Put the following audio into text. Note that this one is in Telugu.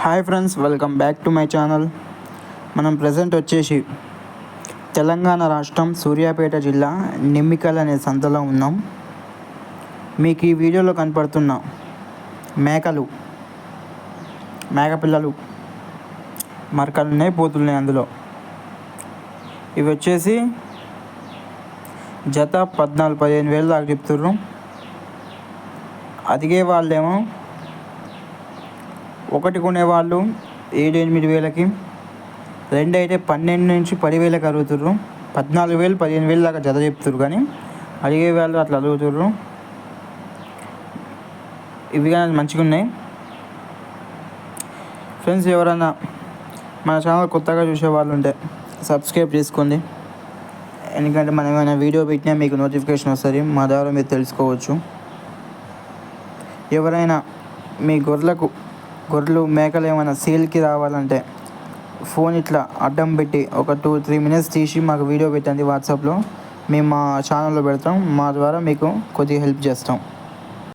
Hi friends welcome back to my channel. మనం ప్రజెంట్ వచ్చేసి తెలంగాణ రాష్ట్రం సూర్యాపేట జిల్లా నిమ్మికల్ అనే సంతలో ఉన్నాం. మీకు ఈ వీడియోలో కనపడుతున్న మేకలు మేకపిల్లలు మరకలు ఉన్నాయి అందులో. ఇవి వచ్చేసి జత పద్నాలుగు పదిహేను వేలు దాకా చెప్తుర్రు. అదిగే వాళ్ళేమో ఒకటి కొనేవాళ్ళు ఏడు ఎనిమిది వేలకి. రెండు అయితే పన్నెండు నుంచి పదివేలకు అడుగుతుర్రు. పద్నాలుగు వేలు పదిహేను వేలు దాకా జత చెప్తుర్రు కానీ అడిగే వాళ్ళు అట్లా అడుగుతుర్రు. ఇవి కానీ మంచిగా ఉన్నాయి. ఫ్రెండ్స్ ఎవరైనా మన ఛానల్ కొత్తగా చూసే వాళ్ళు ఉంటే సబ్స్క్రైబ్ చేసుకోండి. ఎందుకంటే మనం ఏమైనా వీడియో పెట్టినా మీకు నోటిఫికేషన్ వస్తుంది. మా ద్వారా మీరు తెలుసుకోవచ్చు. ఎవరైనా మీ గొర్రెలకు గొర్రెలు మేకలు ఏమైనా సేల్కి రావాలంటే ఫోన్ ఇట్లా అడ్డం పెట్టి ఒక టూ త్రీ మినిట్స్ తీసి మాకు వీడియో పెట్టండి వాట్సాప్లో. మేము మా ఛానల్లో పెడతాం. మా ద్వారా మీకు కొద్దిగా హెల్ప్ చేస్తాం.